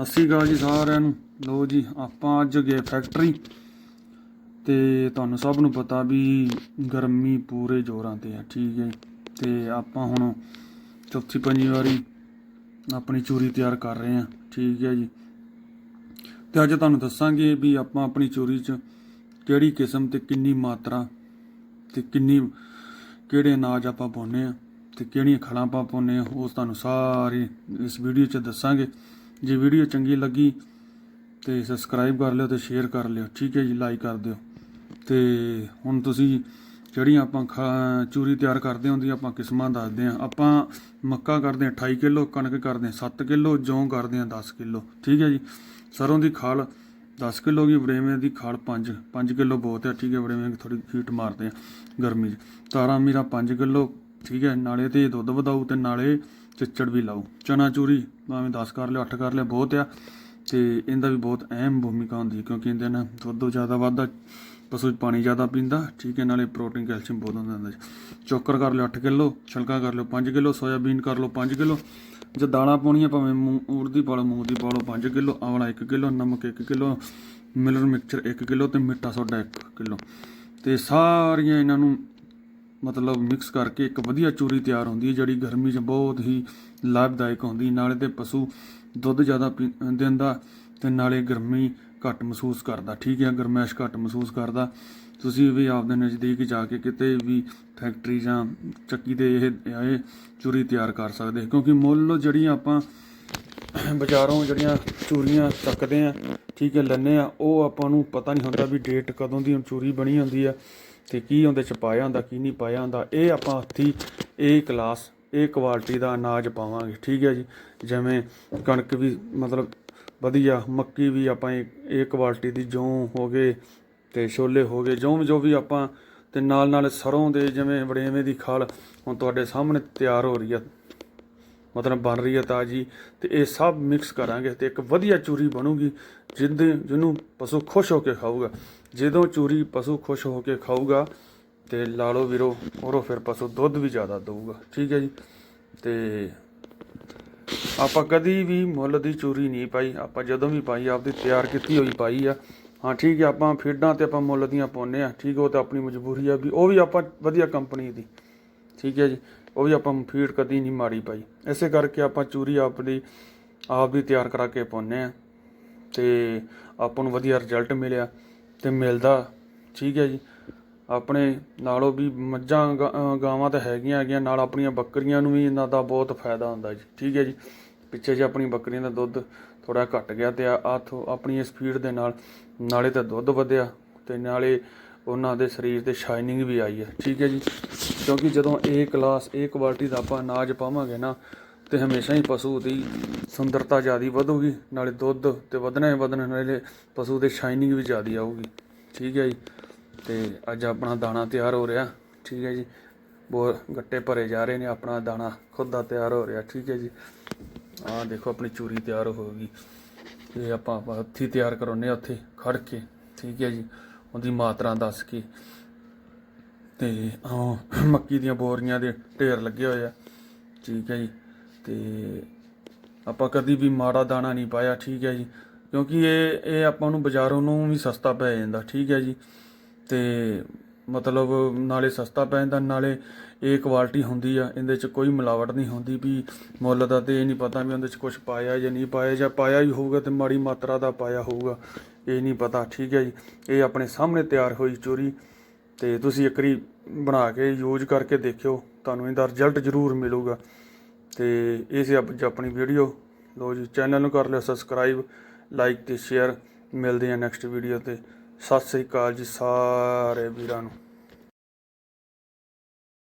ਸਤਿ ਸ਼੍ਰੀ ਅਕਾਲ ਜੀ ਸਾਰਿਆਂ ਨੂੰ। ਲੋ ਜੀ, ਆਪਾਂ ਅੱਜ ਗਏ ਫੈਕਟਰੀ ਤੇ ਤੁਹਾਨੂੰ ਸਭ ਨੂੰ ਪਤਾ ਵੀ ਗਰਮੀ ਪੂਰੇ ਜ਼ੋਰਾਂ ਤੇ ਆ, ਠੀਕ ਹੈ ਜੀ। ਤੇ ਆਪਾਂ ਹੁਣ ਚੌਥੀ ਪੰਜਵੀਂ ਵਾਰੀ ਆਪਣੀ ਚੂਰੀ ਤਿਆਰ ਕਰ ਰਹੇ ਆ ਠੀਕ ਹੈ ਜੀ। ਤੇ ਅੱਜ ਤੁਹਾਨੂੰ ਦੱਸਾਂਗੇ ਵੀ ਆਪਾਂ ਆਪਣੀ ਚੂਰੀ 'ਚ ਕਿਹੜੀ ਕਿਸਮ ਤੇ ਕਿੰਨੀ ਮਾਤਰਾ ਤੇ ਕਿੰਨੀ, ਕਿਹੜੇ ਅਨਾਜ ਆਪਾਂ ਪਾਉਂਦੇ ਆ ਤੇ ਕਿਹੜੀਆਂ ਖਲਾਂ ਆਪਾਂ ਪਾਉਂਦੇ ਆ ਉਹ ਤੁਹਾਨੂੰ ਸਾਰੀ ਇਸ ਵੀਡੀਓ 'ਚ ਦੱਸਾਂਗੇ। ਜੇ ਵੀਡੀਓ ਚੰਗੀ ਲੱਗੀ ਤੇ ਸਬਸਕ੍ਰਾਈਬ ਕਰ ਲਿਓ ਤੇ ਸ਼ੇਅਰ ਕਰ ਲਿਓ, ਠੀਕ ਹੈ ਜੀ ਲਾਈਕ ਕਰ ਦਿਓ। ਤੇ ਹੁਣ ਤੁਸੀਂ ਜਿਹੜੀਆਂ ਆਪਾਂ ਖਾ- ਚੂਰੀ ਤਿਆਰ ਕਰਦੇ ਹੁੰਦੀ ਆਪਾਂ ਕਿਸਮਾਂ ਦੱਸਦੇ ਆ ਆਪਾਂ ਮੱਕਾ ਕਰਦੇ ਆ 28 ਕਿਲੋ, ਕਣਕ ਕਰਦੇ ਆ 7 ਕਿਲੋ, ਜੌਂ ਕਰਦੇ ਆ 10 ਕਿਲੋ, ਠੀਕ ਹੈ ਜੀ। ਸਰੋਂ ਦੀ ਖਾਲ 10 ਕਿਲੋ ਦੀ ਵੜੇਵੇਂ ਦੀ ਖਾਲ 5 5 ਕਿਲੋ ਬਹੁਤ ਹੈ, ਠੀਕ ਹੈ, ਵੜੇਵੇਂ ਥੋੜੀ ਹੀਟ ਮਾਰਦੇ ਆ ਗਰਮੀ 'ਚ। ਤਾਰਾ ਮੀਰਾ 5 ਕਿਲੋ, ਠੀਕ ਹੈ, ਨਾਲੇ ਤੇ ਦੁੱਧ ਵਧਾਊ ਤੇ ਨਾਲੇ ਚਿੱਚੜ ਵੀ ਲਾਊ। ਚਨਾ ਚੂਰੀ ਭਾਵੇਂ 10 ਕਰ ਲਿਓ 8 ਕਰ ਲਿਓ ਬਹੁਤ ਆ। ਤੇ ਇਹਦਾ ਵੀ ਬਹੁਤ ਅਹਿਮ ਭੂਮਿਕਾ ਹੁੰਦੀ ਹੈ, ਕਿਉਂਕਿ ਇਹਦੇ ਨਾਲ ਦੁੱਧ ਜ਼ਿਆਦਾ ਵੱਧਦਾ, ਪਸ਼ੂ ਪਾਣੀ ਜ਼ਿਆਦਾ ਪੀਂਦਾ, ਠੀਕ ਹੈ, ਨਾਲੇ ਪ੍ਰੋਟੀਨ ਕੈਲਸ਼ੀਅਮ ਬਹੁਤ ਹੁੰਦਾ ਇਹਦੇ 'ਚ। ਚੋਕਰ ਕਰ ਲਿਓ 8 ਕਿਲੋ, ਛਿਲਕਾ ਕਰ ਲਿਓ 5 ਕਿਲੋ ਸੋਇਆਬੀਨ ਕਰ ਲਓ 5 ਕਿਲੋ। ਜੇ ਦਾਣਾ ਪਾਉਣੀਆਂ ਭਾਵੇਂ ਮੂੰਗ ਉੜਦੀ ਪਾ ਲਓ ਮੂੰਗ ਦੀ ਪਾ ਲਓ 5 ਕਿਲੋ, ਆਵਲਾ 1 ਕਿਲੋ, ਨਮਕ 1 ਕਿਲੋ, ਮਿਲਰ ਮਿਕਸਚਰ 1 ਕਿਲੋ ਤੇ ਮਿੱਠਾ ਸੋਡਾ 1 ਕਿਲੋ। ਤੇ ਸਾਰੀਆਂ ਇਹਨਾਂ ਨੂੰ ਮਤਲਬ ਮਿਕਸ ਕਰਕੇ ਇੱਕ ਵਧੀਆ ਚੂਰੀ ਤਿਆਰ ਹੁੰਦੀ ਹੈ, ਜਿਹੜੀ ਗਰਮੀ 'ਚ ਬਹੁਤ ਹੀ ਲਾਭਦਾਇਕ ਹੁੰਦੀ ਨਾਲੇ ਤੇ ਪਸ਼ੂ ਦੁੱਧ ਜ਼ਿਆਦਾ ਪੀ- ਦਿੰਦਾ ਤੇ ਨਾਲੇ ਗਰਮੀ ਘੱਟ ਮਹਿਸੂਸ ਕਰਦਾ, ਠੀਕ ਹੈ, ਗਰਮੈਸ਼ ਘੱਟ ਮਹਿਸੂਸ ਕਰਦਾ। ਤੁਸੀਂ ਵੀ ਆਪਦੇ ਨਜ਼ਦੀਕ ਜਾ ਕੇ ਕਿਤੇ ਵੀ ਫੈਕਟਰੀ ਜਾਂ ਚੱਕੀ ਤੇ ਇਹ ਇਹ ਚੂਰੀ ਤਿਆਰ ਕਰ ਸਕਦੇ ਕਿਉਂਕਿ ਮੁੱਲ ਜਿਹੜੀਆਂ ਆਪਾਂ ਬਾਜ਼ਾਰੋਂ ਜਿਹੜੀਆਂ ਚੂਰੀਆਂ ਚੱਕਦੇ ਆ ਠੀਕ ਹੈ ਲੈਨੇ ਆ ਉਹ ਆਪਾਂ ਨੂੰ ਪਤਾ ਨਹੀਂ ਹੁੰਦਾ ਵੀ ਡੇਟ ਕਦੋਂ ਦੀ ਚੂਰੀ ਬਣੀ ਹੁੰਦੀ ਆ ਤੇ ਕੀ ਉਹਦੇ ਚ ਪਾਇਆ ਹੁੰਦਾ, ਕੀ ਨਹੀਂ ਪਾਇਆ ਹੁੰਦਾ, ਇਹ ਆਪਾਂ ਹੱਥੀ ਇਹ ਕਲਾਸ, ਇਹ ਕੁਆਲਿਟੀ ਦਾ ਅਨਾਜ ਪਾਵਾਂਗੇ, ਠੀਕ ਹੈ ਜੀ? ਜਿਵੇਂ ਕਣਕ ਵੀ ਮਤਲਬ ਵਧੀਆ, ਮੱਕੀ ਵੀ ਆਪਾਂ ਇਹ ਕੁਆਲਿਟੀ ਦੀ ਜੌਂ ਹੋ ਗਏ ਤੇ ਛੋਲੇ ਹੋ ਗਏ, ਜੌਂ ਜੋ ਵੀ ਆਪਾਂ ਤੇ ਨਾਲ ਨਾਲ ਸਰੋਂ ਦੇ ਜਿਵੇਂ ਵੜੇਵੇਂ ਦੀ ਖਾਲ ਹੁਣ ਤੁਹਾਡੇ ਸਾਹਮਣੇ ਤਿਆਰ ਹੋ ਰਹੀ ਆ ਮਤਲਬ ਬਣ ਰਹੀ ਹੈ ਤਾਜੀ ਤੇ ਇਹ ਸਭ ਮਿਕਸ ਕਰਾਂਗੇ ਤੇ ਇੱਕ ਵਧੀਆ ਚੂਰੀ ਬਣੂਗੀ ਜਿੰਦੇ ਜਿਹਨੂੰ ਪਸ਼ੂ ਖੁਸ਼ ਹੋ ਕੇ ਖਾਊਗਾ। ਜਦੋਂ ਚੂਰੀ ਪਸ਼ੂ ਖੁਸ਼ ਹੋ ਕੇ ਖਾਊਗਾ ਤੇ ਲਾਲੋ ਵੀਰੋ ਔਰੋ ਫਿਰ ਪਸ਼ੂ ਦੁੱਧ ਵੀ ਜ਼ਿਆਦਾ ਦੇਊਗਾ। ਠੀਕ ਹੈ ਜੀ? ਤੇ ਆਪਾਂ ਕਦੀ ਵੀ ਮੁੱਲ ਦੀ ਚੂਰੀ ਨਹੀਂ ਪਾਈ। ਆਪਾਂ ਜਦੋਂ ਵੀ ਪਾਈ ਆਪਦੀ ਤਿਆਰ ਕੀਤੀ ਹੋਈ ਪਾਈ ਆ। ਹਾਂ ਠੀਕ ਹੈ ਆਪਾਂ ਫੀਡਾਂ ਤੇ ਆਪਾਂ ਮੁੱਲ ਦੀਆਂ ਪਾਉਂਦੇ ਆ ਠੀਕ ਹੈ, ਉਹ ਤਾਂ ਆਪਣੀ ਮਜਬੂਰੀ ਆ ਵੀ ਉਹ ਵੀ ਆਪਾਂ ਵਧੀਆ ਕੰਪਨੀ ਦੀ। ਠੀਕ ਹੈ ਜੀ? ਉਹ ਵੀ ਆਪਾਂ ਫੀਡ ਕਦੀ ਨਹੀਂ ਮਾੜੀ ਪਾਈ ਇਸੇ ਕਰਕੇ ਆਪਾਂ ਚੂਰੀ ਆਪਦੀ ਆਪ ਵੀ ਤਿਆਰ ਕਰਾ ਕੇ ਪਾਉਂਦੇ ਆ ਤੇ ਆਪਾਂ ਨੂੰ ਵਧੀਆ ਰਿਜ਼ਲਟ ਮਿਲਿਆ ਤੇ ਮਿਲਦਾ, ਠੀਕ ਹੈ ਜੀ। ਆਪਣੇ ਨਾਲੋਂ ਵੀ ਮੱਝਾਂ, ਗਾਂ- ਗਾਵਾਂ ਤਾਂ ਹੈਗੀਆਂ ਹੈਗੀਆਂ। ਨਾਲ ਆਪਣੀਆਂ ਬੱਕਰੀਆਂ ਨੂੰ ਵੀ ਇਹਨਾਂ ਦਾ ਬਹੁਤ ਫਾਇਦਾ ਹੁੰਦਾ ਜੀ, ਠੀਕ ਹੈ ਜੀ। ਪਿੱਛੇ ਜੇ ਆਪਣੀ ਬੱਕਰੀਆਂ ਦਾ ਦੁੱਧ ਥੋੜਾ ਘਟ ਗਿਆ ਤੇ ਆ ਆਪਣੀ ਇਸ ਫੀਡ ਦੇ ਨਾਲ ਨਾਲੇ ਤਾਂ ਦੁੱਧ ਵਧਿਆ ਤੇ ਨਾਲੇ ਉਹਨਾਂ ਦੇ ਸਰੀਰ ਤੇ ਸ਼ਾਈਨਿੰਗ ਵੀ ਆਈ ਹੈ, ਠੀਕ ਹੈ ਜੀ। ਕਿਉਂਕਿ ਜਦੋਂ ਇਹ ਕਲਾਸ, ਇਹ ਕੁਆਲਿਟੀ ਦਾ ਆਪਾਂ ਅਨਾਜ ਪਾਵਾਂਗੇ ਨਾ, ਤੇ ਹਮੇਸ਼ਾ ਹੀ ਪਸ਼ੂ ਦੀ ਸੁੰਦਰਤਾ ਜਿਆਦੀ ਵਧੂਗੀ, ਨਾਲੇ ਦੁੱਧ ਤੇ ਵਧਣਾ ਹੀ ਵਧਣਾ, ਨਾਲੇ ਪਸ਼ੂ ਦੇ ਸ਼ਾਈਨਿੰਗ ਵੀ ਜਿਆਦੀ ਆਊਗੀ। ਠੀਕ ਹੈ ਜੀ? ਤੇ ਅੱਜ ਆਪਣਾ ਦਾਣਾ ਤਿਆਰ ਹੋ ਰਿਹਾ। ਠੀਕ ਹੈ ਜੀ? ਬਹੁਤ ਗੱਟੇ ਭਰੇ ਜਾ ਰਹੇ ਨੇ, ਆਪਣਾ ਦਾਣਾ ਖੁਦ ਦਾ ਤਿਆਰ ਹੋ ਰਿਹਾ। ਠੀਕ ਹੈ ਜੀ? ਆਹ ਦੇਖੋ, ਆਪਣੀ ਚੂਰੀ ਤਿਆਰ ਹੋ ਗਈ। ਇਹ ਆਪਾਂ ਆਪਾਂ ਹੱਥੀਂ ਤਿਆਰ ਕਰਾਉਂਦੇ ਹਾਂ ਉੱਥੇ ਖੜ ਕੇ। ਠੀਕ ਹੈ ਜੀ? ਉਹਦੀ ਮਾਤਰਾ ਦੱਸ ਕੇ। ਤੇ ਆਹ ਮੱਕੀ ਦੀਆਂ ਬੋਰੀਆਂ ਦੇ ਢੇਰ ਲੱਗੇ ਹੋਏ ਆ। ਠੀਕ ਹੈ ਜੀ। ਤੇ ਆਪਾਂ ਕਦੀ ਵੀ ਮਾੜਾ ਦਾਣਾ ਨਹੀਂ ਪਾਇਆ, ਠੀਕ ਹੈ ਜੀ। ਕਿਉਂਕਿ ਇਹ ਇਹ ਆਪਾਂ ਨੂੰ ਬਾਜ਼ਾਰੋਂ ਨੂੰ ਵੀ ਸਸਤਾ ਪੈ ਜਾਂਦਾ, ਠੀਕ ਹੈ ਜੀ। ਤੇ ਮਤਲਬ ਨਾਲੇ ਸਸਤਾ ਪੈ ਜਾਂਦਾ, ਨਾਲੇ ਇਹ ਕੁਆਲਿਟੀ ਹੁੰਦੀ ਆ, ਇਹਦੇ ਚ ਕੋਈ ਮਿਲਾਵਟ ਨਹੀਂ ਹੁੰਦੀ ਵੀ ਮੁੱਲ ਦਾ ਤੇ ਇਹ ਨਹੀਂ ਪਤਾ ਵੀ ਉਹਦੇ ਚ ਕੁਝ ਪਾਇਆ ਜਾਂ ਨਹੀਂ ਪਾਇਆ, ਜਾਂ ਪਾਇਆ ਹੀ ਹੋਊਗਾ ਤੇ ਮਾੜੀ ਮਾਤਰਾ ਦਾ ਪਾਇਆ ਹੋਊਗਾ, ਇਹ ਨਹੀਂ ਪਤਾ, ਠੀਕ ਹੈ ਜੀ। ਇਹ ਆਪਣੇ ਸਾਹਮਣੇ ਤਿਆਰ ਹੋਈ ਚੋਰੀ। ਤੇ ਤੁਸੀਂ ਇੱਕ ਵਾਰੀ ਬਣਾ ਕੇ ਯੂਜ਼ ਕਰਕੇ ਦੇਖਿਓ, ਤੁਹਾਨੂੰ ਇਹਦਾ ਰਿਜ਼ਲਟ ਜ਼ਰੂਰ ਮਿਲੂਗਾ। ਤੇ ਇਹ ਸੀ ਆਪ- ਆਪਣੀ ਵੀਡੀਓ ਲੋ ਜੀ ਚੈਨਲ ਨੂੰ ਕਰ ਲਿਓ ਸਬਸਕ੍ਰਾਈਬ ਲਾਈਕ ਤੇ ਸ਼ੇਅਰ ਮਿਲਦੇ ਆ ਨੈਕਸਟ ਵੀਡੀਓ ਤੇ। ਸਤਿ ਸ੍ਰੀ ਅਕਾਲ ਜੀ ਸਾਰੇ ਵੀਰਾਂ ਨੂੰ।